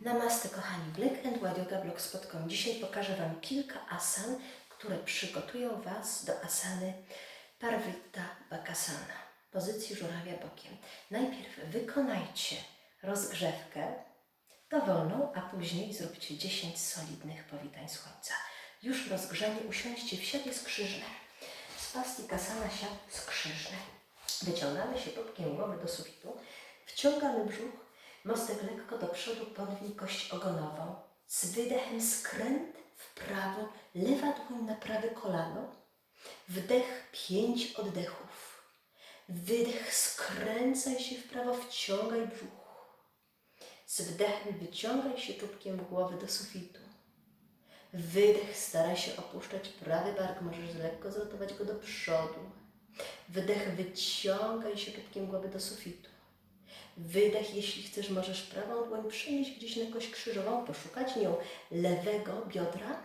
Namaste kochani, Black and White Yoga Blogspot.com. Dzisiaj pokażę Wam kilka asan, które przygotują Was do asany Parvita Bakasana, pozycji żurawia bokiem. Najpierw wykonajcie rozgrzewkę dowolną, a później zróbcie 10 solidnych powitań słońca. Już rozgrzani usiądźcie w siadzie skrzyżnym. Swastikasana siad skrzyżny. Wyciągamy się tubkiem głowy do sufitu, wciągamy brzuch, mostek lekko do przodu, podwij kość ogonową. Z wydechem skręt w prawo, lewa dłoń na prawe kolano. Wdech pięć oddechów. Wydech skręcaj się w prawo, wciągaj brzuch. Z wdechem wyciągaj się czubkiem głowy do sufitu. Wydech staraj się opuszczać prawy bark, możesz lekko zrotować go do przodu. Wydech wyciągaj się czubkiem głowy do sufitu. Wydech, jeśli chcesz, możesz prawą dłoń przenieść gdzieś na kość krzyżową, poszukać nią lewego biodra.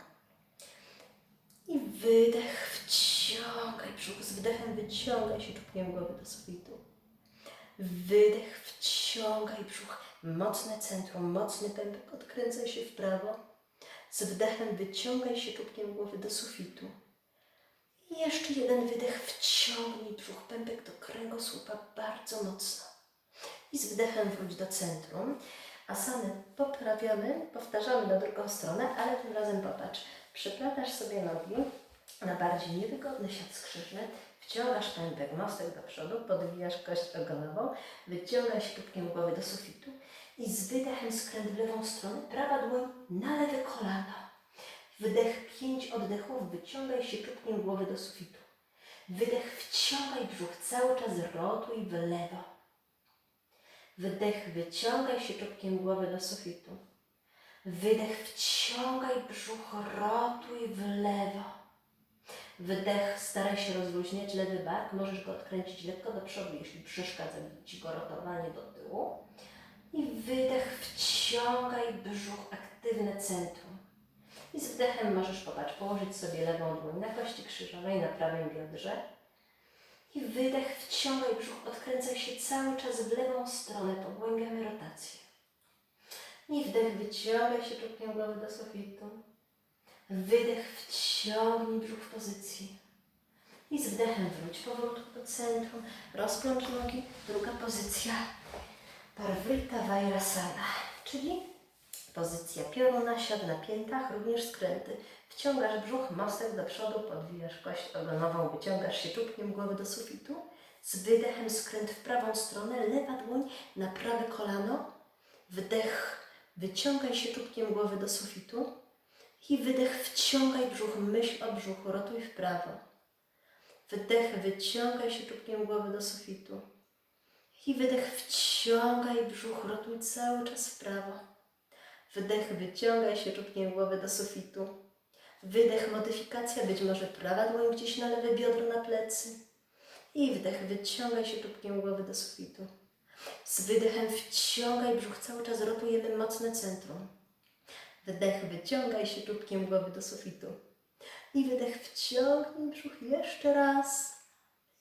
I wydech, wciągaj brzuch, z wdechem wyciągaj się czubkiem głowy do sufitu. Wydech, wciągaj brzuch, mocne centrum, mocny pępek, odkręcaj się w prawo. Z wdechem wyciągaj się czubkiem głowy do sufitu. I jeszcze jeden wydech, wciągnij brzuch, pępek do kręgosłupa bardzo mocno. I z wdechem wróć do centrum. Asany poprawiamy, powtarzamy na drugą stronę, ale tym razem popatrz. Przyplatasz sobie nogi na bardziej niewygodny siat skrzyżny, wciągasz pępek, mostek do przodu, podwijasz kość ogonową, wyciągasz czubkiem głowy do sufitu i z wydechem skręt w lewą stronę, prawa dłoń na lewe kolano. Wdech pięć oddechów, wyciągaj się czubkiem głowy do sufitu. Wydech, wciągaj brzuch, cały czas rotuj w lewo. Wydech, wyciągaj się czubkiem głowy do sufitu. Wydech, wciągaj brzuch, rotuj w lewo. Wydech, staraj się rozluźniać lewy bark, możesz go odkręcić lekko do przodu, jeśli przeszkadza Ci go rotowanie do tyłu. I wydech, wciągaj brzuch, aktywne centrum. I z wdechem możesz, popatrz, położyć sobie lewą dłoń na kości krzyżowej, na prawym biodrze. I wydech, wciągaj brzuch, odkręcaj się cały czas w lewą stronę, pogłębiamy rotację. I wdech, wyciągaj się czubkiem głowy do sufitu. Wydech, wciągnij brzuch w pozycji. I z wdechem wróć powolutku do centrum, rozplącz nogi, druga pozycja. Parvrita Vairasana, czyli pozycja pioruna, siad na piętach, również skręty. Wciągasz brzuch, mostek do przodu, podwijasz kość ogonową, wyciągasz się czubkiem głowy do sufitu. Z wydechem skręt w prawą stronę, lewa dłoń na prawe kolano. Wdech, wyciągaj się czubkiem głowy do sufitu. I wydech, wciągaj brzuch, myśl o brzuchu, rotuj w prawo. Wdech, wyciągaj się czubkiem głowy do sufitu. I wydech, wciągaj brzuch, rotuj cały czas w prawo. Wdech, wyciągaj się czubkiem głowy do sufitu. Wydech, modyfikacja, być może prawa dłoń gdzieś na lewe biodro, na plecy. I wdech, wyciągaj się czubkiem głowy do sufitu. Z wydechem wciągaj brzuch, cały czas rotujemy mocne centrum. Wdech, wyciągaj się czubkiem głowy do sufitu. I wydech, wciągnij brzuch jeszcze raz.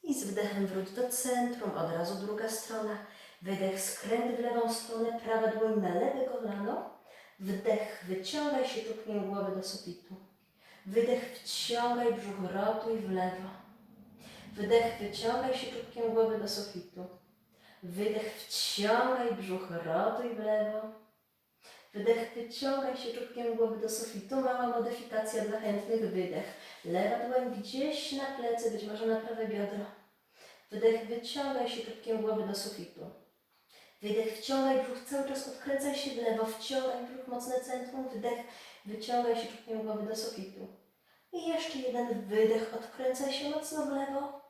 I z wdechem wróć do centrum, od razu druga strona. Wydech, skręt w lewą stronę, prawa dłoń na lewe kolano. Wdech, wyciągaj się czubkiem głowy do sufitu. Wydech, wciągaj brzuch, rotuj w lewo. Wdech, wyciągaj się czubkiem głowy do sufitu. Wydech, wciągaj brzuch, rotuj w lewo. Wydech, wyciągaj się czubkiem głowy do sufitu. Mała modyfikacja dla chętnych. Wydech. Lewa dłoń gdzieś na plecy, być może na prawe biodro. Wydech, wyciągaj się czubkiem głowy do sufitu. Wydech, wciągaj brzuch, cały czas odkręcaj się w lewo. Wciągaj brzuch, mocne centrum. Wdech, wyciągaj się czubkiem głowy do sufitu. I jeszcze jeden wydech, odkręcaj się mocno w lewo.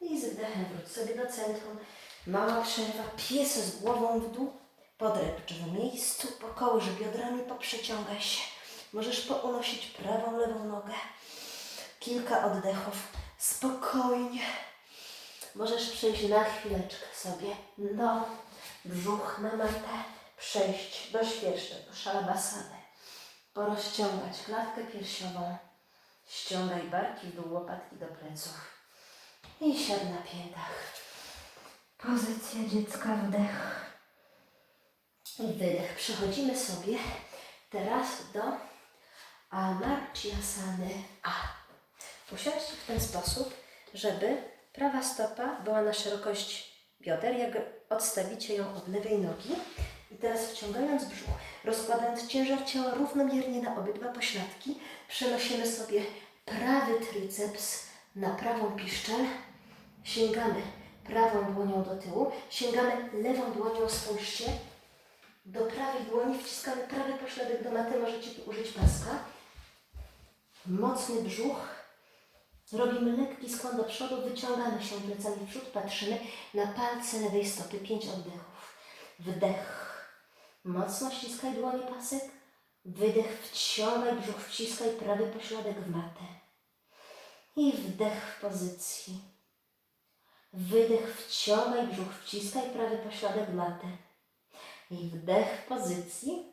I z wdechem wróć sobie do centrum. Mała przerwa, pies z głową w dół. Podręcz w miejscu, po kołże biodrami poprzeciągaj się. Możesz pounosić prawą, lewą nogę. Kilka oddechów. Spokojnie. Możesz przejść na chwileczkę sobie do brzuch na matę. Przejść do świerszczy, do szalabasany. Porozciągać klatkę piersiową. Ściągaj barki w dół, łopatki do pleców. I siad na piętach. Pozycja dziecka, wdech. I wydech. Przechodzimy sobie teraz do Amartyasany A. Usiądźcie w ten sposób, żeby prawa stopa była na szerokość bioder, jak odstawicie ją od lewej nogi. I teraz wciągając brzuch, rozkładając ciężar ciała równomiernie na obydwa pośladki, przenosimy sobie prawy triceps na prawą piszczel, sięgamy prawą dłonią do tyłu, sięgamy lewą dłonią, spójrzcie, do prawej dłoni wciskamy prawy pośladek do maty, możecie tu użyć paska. Mocny brzuch. Robimy lekki skłon do przodu, wyciągamy się plecami w przód, patrzymy na palce lewej stopy, pięć oddechów. Wdech. Mocno ściskaj dłonie pasek. Wydech, wciągaj brzuch, wciskaj prawy pośladek w matę. I wdech w pozycji. Wydech, wciągaj brzuch, wciskaj prawy pośladek w matę. I wdech w pozycji.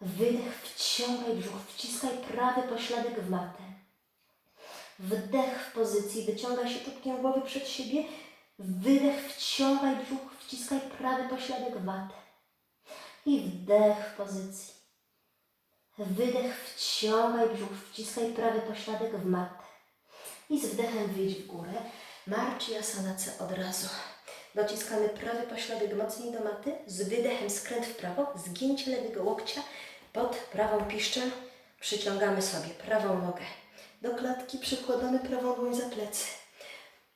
Wydech, wciągaj brzuch, wciskaj prawy pośladek w matę. Wdech w pozycji, wyciągaj się czubkiem głowy przed siebie. Wydech, wciągaj brzuch, wciskaj prawy pośladek w matę. I wdech w pozycji. Wydech, wciągaj brzuch, wciskaj prawy pośladek w matę. I z wdechem wyjdź w górę. Marczy asana C od razu. Dociskamy prawy pośladek mocniej do maty. Z wydechem skręt w prawo. Zgięcie lewego łokcia pod prawą piszczel. Przyciągamy sobie prawą nogę do klatki. Przykładamy prawą dłoń za plecy.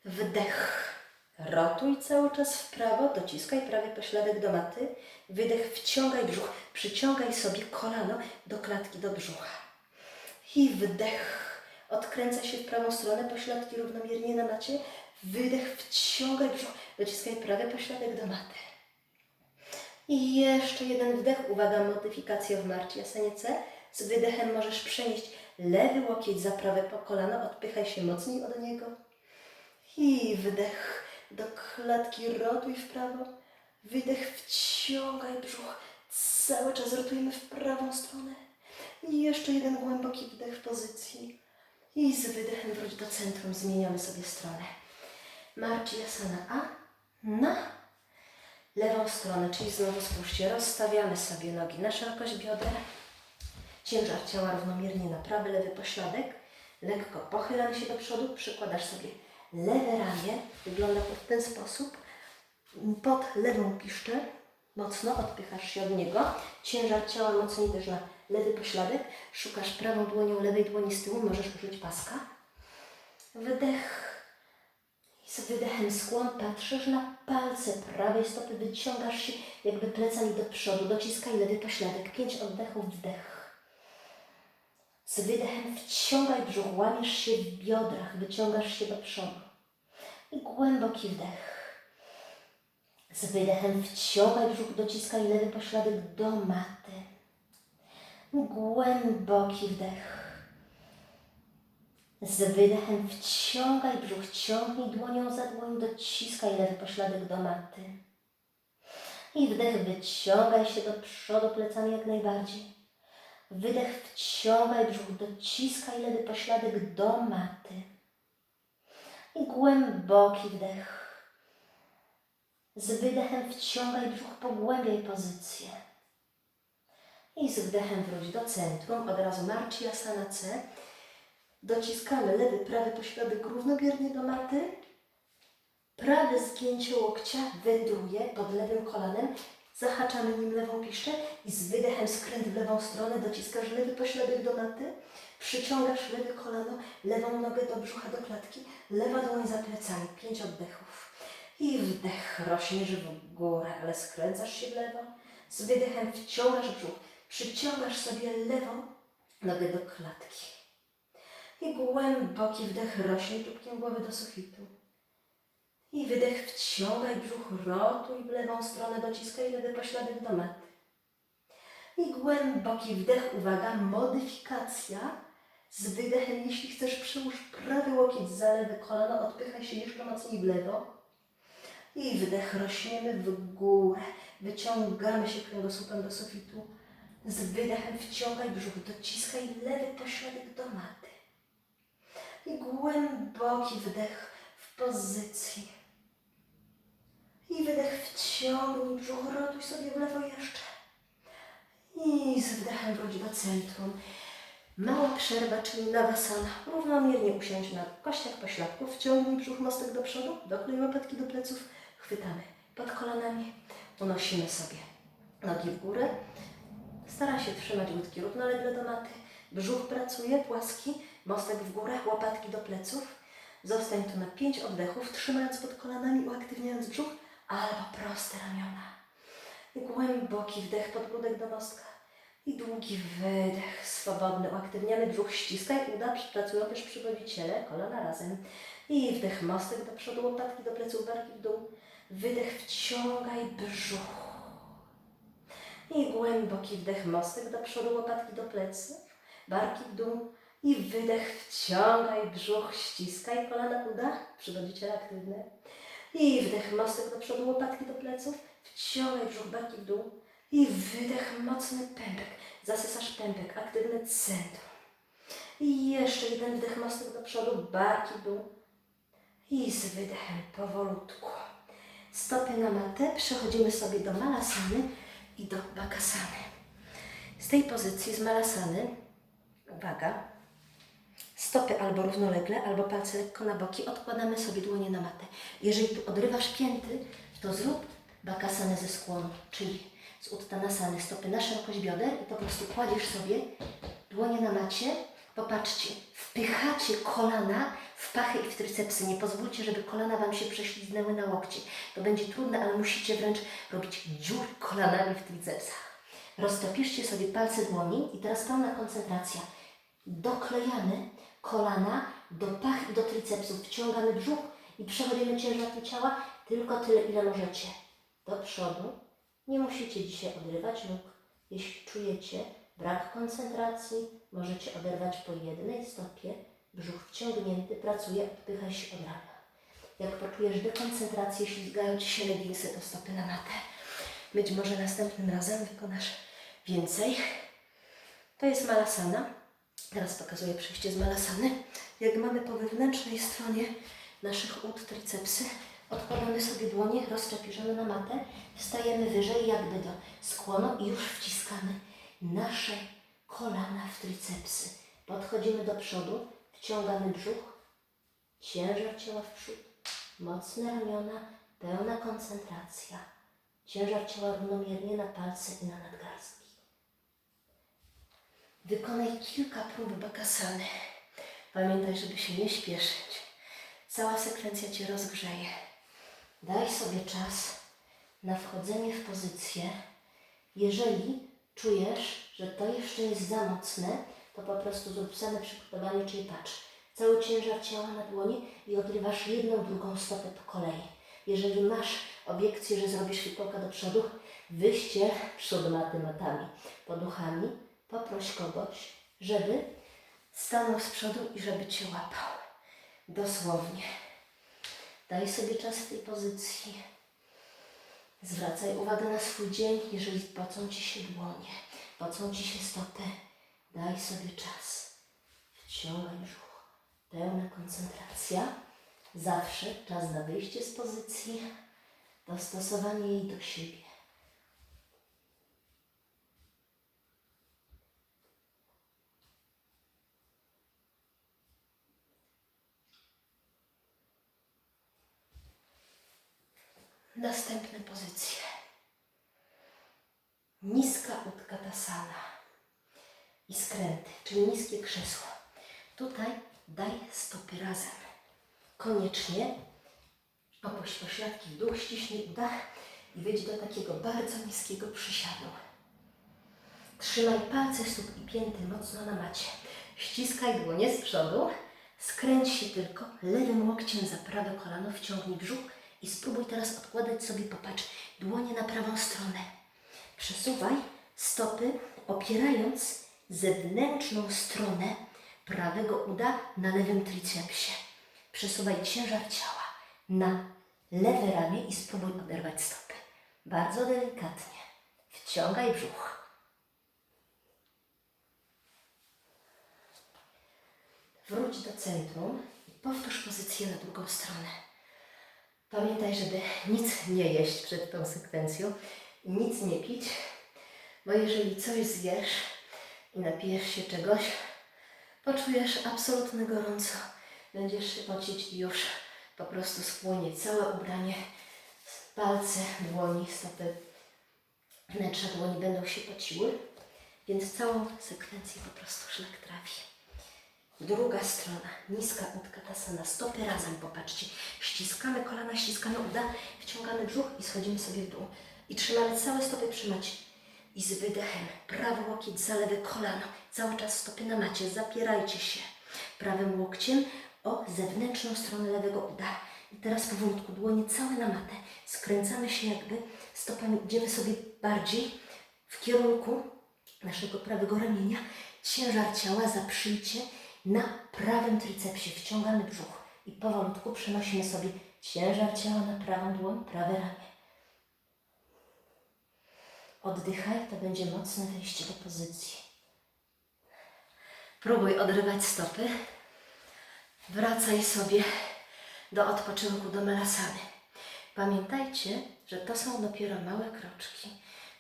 Wdech. Rotuj cały czas w prawo, dociskaj prawy pośladek do maty. Wydech, wciągaj brzuch, przyciągaj sobie kolano do klatki, do brzucha. I wdech. Odkręca się w prawą stronę, pośladki równomiernie na macie. Wydech, wciągaj brzuch, dociskaj prawy pośladek do maty. I jeszcze jeden wdech. Uwaga, modyfikacja w marcie jasenie C. Z wydechem możesz przenieść lewy łokieć za prawe po kolano, odpychaj się mocniej od niego. I wdech do klatki, rotuj w prawo. Wydech, wciągaj brzuch. Cały czas rotujemy w prawą stronę. I jeszcze jeden głęboki wdech w pozycji. I z wydechem wróć do centrum. Zmieniamy sobie stronę. Marczy Asana A na lewą stronę, czyli znowu spójrzcie, rozstawiamy sobie nogi na szerokość bioder. Ciężar ciała równomiernie na prawy, lewy pośladek. Lekko pochylamy się do przodu, przykładasz sobie lewe ramię. Wygląda to w ten sposób. Pod lewą piszczę, mocno odpychasz się od niego. Ciężar ciała mocniej też na lewy pośladek. Szukasz prawą dłonią lewej dłoni z tyłu, możesz użyć paska. Wydech. I z wydechem skłon patrzysz na palce prawej stopy, wyciągasz się jakby plecami do przodu, dociskaj lewy pośladek. Pięć oddechów, wdech. Z wydechem wciągaj brzuch, łamiesz się w biodrach, wyciągasz się do przodu. I głęboki wdech. Z wydechem wciągaj brzuch, dociskaj lewy pośladek do maty. Głęboki wdech. Z wydechem wciągaj brzuch, ciągnij dłonią za dłoń, dociskaj lewy pośladek do maty. I wdech, wyciągaj się do przodu plecami jak najbardziej. Wydech, wciągaj brzuch, dociskaj lewy pośladek do maty. I głęboki wdech. Z wydechem wciągaj brzuch, pogłębiaj pozycję. I z wdechem wróć do centrum, od razu marczy asana C. Dociskamy lewy, prawy pośladek równomiernie do maty. Prawe zgięcie łokcia wędruje pod lewym kolanem. Zahaczamy nim lewą piszczę i z wydechem skręt w lewą stronę dociskasz lewy pośladek do maty. Przyciągasz lewe kolano, lewą nogę do brzucha, do klatki. Lewa dłoń za plecami. Pięć oddechów. I wdech, rośniesz w górę, ale skręcasz się w lewo. Z wydechem wciągasz brzuch. Przyciągasz sobie lewą nogę do klatki. I głęboki wdech rośnie czubkiem głowy do sufitu. I wydech wciągaj brzuch, rotuj w lewą stronę, dociskaj lewy pośladek do maty. I głęboki wdech, uwaga, modyfikacja z wydechem. Jeśli chcesz, przyłóż prawy łokieć za lewy kolano, odpychaj się jeszcze mocniej w lewo. I wdech, rośniemy w górę, wyciągamy się kręgosłupem do sufitu. Z wydechem wciągaj brzuch, dociskaj lewy pośladek do maty. I głęboki wdech w pozycji. I wydech wciągnij brzuch, rotuj sobie w lewo jeszcze. I z wdechem wróć do centrum. Mała przerwa, czyli nawasana. Równomiernie usiądź na kościach pośladków, wciągnij brzuch, mostek do przodu, doklej łapatki do pleców, chwytamy pod kolanami, unosimy sobie nogi w górę. Staraj się trzymać łydki równolegle do maty. Brzuch pracuje, płaski, mostek w górę, łopatki do pleców. Zostań tu na pięć oddechów, trzymając pod kolanami, uaktywniając brzuch, albo proste ramiona. Głęboki wdech, podbródek do mostka. I długi wydech, swobodny. Uaktywniamy brzuch, ściskaj uda, pracują też przywodziciele, kolana razem. I wdech, mostek do przodu, łopatki do pleców, barki w dół. Wydech, wciągaj brzuch. I głęboki wdech, mostek do przodu, łopatki do pleców, barki w dół. I wydech, wciągaj brzuch, ściskaj kolana uda, przywodziciele aktywne. I wdech, mostek do przodu, łopatki do pleców, wciągaj brzuch, barki w dół. I wydech, mocny pępek. Zasysasz pępek, aktywne centrum. I jeszcze jeden wdech, mostek do przodu, barki w dół. I z wydechem powolutku. Stopy na matę, przechodzimy sobie do malasany i do bakasany. Z tej pozycji, z malasany, uwaga, stopy albo równolegle, albo palce lekko na boki, odkładamy sobie dłonie na matę. Jeżeli tu odrywasz pięty, to zrób bakasanę ze skłonu, czyli z uttanasany, stopy na szerokość bioder i po prostu kładziesz sobie dłonie na macie. Popatrzcie, wpychacie kolana w pachy i w tricepsy. Nie pozwólcie, żeby kolana Wam się prześliznęły na łokcie. To będzie trudne, ale musicie wręcz robić dziur kolanami w tricepsach. Roztopiszcie sobie palce dłoni i teraz pełna koncentracja. Doklejamy kolana do pach i do tricepsów. Wciągamy brzuch i przechodzimy ciężar ciała tylko tyle, ile możecie. Do przodu. Nie musicie dzisiaj odrywać nóg. Jeśli czujecie brak koncentracji, możecie oderwać po jednej stopie. Brzuch wciągnięty, pracuje, odpychaj się od rana. Jak poczujesz dekoncentrację, ślizgają Ci się leginsy, to stopy na matę. Być może następnym razem wykonasz więcej. To jest malasana. Teraz pokazuję przejście z malasany. Jak mamy po wewnętrznej stronie naszych ud tricepsy, odkładamy sobie dłonie, rozczepiżamy na matę, wstajemy wyżej jakby do skłonu i już wciskamy nasze kolana w tricepsy. Podchodzimy do przodu, wciągamy brzuch, ciężar ciała w przód, mocne ramiona, pełna koncentracja. Ciężar ciała równomiernie na palce i na nadgarstki. Wykonaj kilka prób bakasany. Pamiętaj, żeby się nie śpieszyć. Cała sekwencja Cię rozgrzeje. Daj sobie czas na wchodzenie w pozycję. Jeżeli czujesz, że to jeszcze jest za mocne, to po prostu zrób same przygotowanie, czyli patrz. Cały ciężar ciała na dłoni i odrywasz jedną, drugą stopę po kolei. Jeżeli masz obiekcję, że zrobisz fikołka do przodu, wyście przód matami. Poduchami poproś kogoś, żeby stanął z przodu i żeby Cię łapał. Dosłownie. Daj sobie czas w tej pozycji. Zwracaj uwagę na swój dzień, jeżeli pocą Ci się dłonie, pocą Ci się stopy. Daj sobie czas. Wciągaj brzuch. Pełna koncentracja. Zawsze czas na wyjście z pozycji, dostosowanie jej do siebie. Następne pozycje. Niska utkatasana i skręty, czyli niskie krzesło. Tutaj daj stopy razem. Koniecznie opuść pośladki w dół, ściśnij udach i wyjdź do takiego bardzo niskiego przysiadu. Trzymaj palce stóp i pięty mocno na macie. Ściskaj dłonie z przodu. Skręć się tylko lewym łokciem za prawe kolano, wciągnij brzuch i spróbuj teraz odkładać sobie, popatrz, dłonie na prawą stronę. Przesuwaj stopy, opierając zewnętrzną stronę prawego uda na lewym tricepsie. Przesuwaj ciężar ciała na lewe ramię i spróbuj oderwać stopy. Bardzo delikatnie. Wciągaj brzuch. Wróć do centrum i powtórz pozycję na drugą stronę. Pamiętaj, żeby nic nie jeść przed tą sekwencją nic nie pić, bo jeżeli coś zjesz i napijesz się czegoś, poczujesz absolutne gorąco, będziesz się pocić i już po prostu spłonie całe ubranie, palce, dłoni, stopy, wnętrza dłoni będą się pociły, więc całą sekwencję po prostu szlak trafi. Druga strona, niska utkatasana, stopy razem, popatrzcie. Ściskamy kolana, ściskamy uda, wciągamy brzuch i schodzimy sobie w dół. I trzymamy całe stopy przy macie. I z wydechem, prawy łokieć za lewe kolano, cały czas stopy na macie, zapierajcie się. Prawym łokciem o zewnętrzną stronę lewego uda. I teraz powolutku dłonie całe na matę. Skręcamy się jakby stopami, idziemy sobie bardziej w kierunku naszego prawego ramienia. Ciężar ciała zaprzyjcie na prawym tricepsie. Wciągamy brzuch i powolutku przenosimy sobie ciężar ciała na prawą dłoń, prawe ramię. Oddychaj, to będzie mocne wejście do pozycji. Próbuj odrywać stopy. Wracaj sobie do odpoczynku, do melasany. Pamiętajcie, że to są dopiero małe kroczki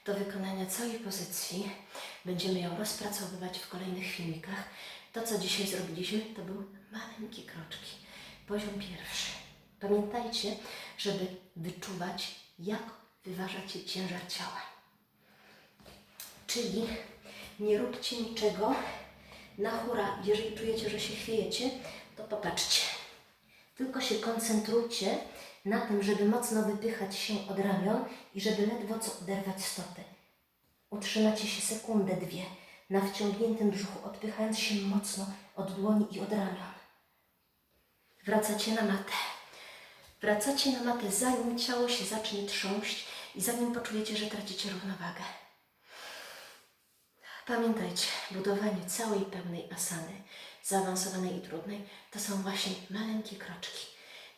do wykonania całej pozycji. Będziemy ją rozpracowywać w kolejnych filmikach. To, co dzisiaj zrobiliśmy, to były maleńkie kroczki. Poziom pierwszy. Pamiętajcie, żeby wyczuwać, jak wyważacie ciężar ciała. Czyli nie róbcie niczego na hura. Jeżeli czujecie, że się chwiejecie, to popatrzcie. Tylko się koncentrujcie na tym, żeby mocno wypychać się od ramion i żeby ledwo co oderwać stopy. Utrzymacie się sekundę, dwie na wciągniętym brzuchu, odpychając się mocno od dłoni i od ramion. Wracacie na matę. Wracacie na matę, zanim ciało się zacznie trząść i zanim poczujecie, że tracicie równowagę. Pamiętajcie, budowanie całej pełnej asany, zaawansowanej i trudnej, to są właśnie maleńkie kroczki.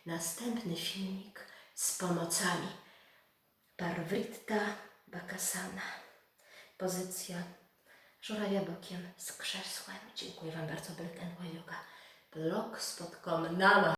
Następny filmik z pomocami. Parvritta Bakasana. Pozycja żurawia bokiem z krzesłem. Dziękuję Wam bardzo. Black and Yoga. Blogspot.com. Nama.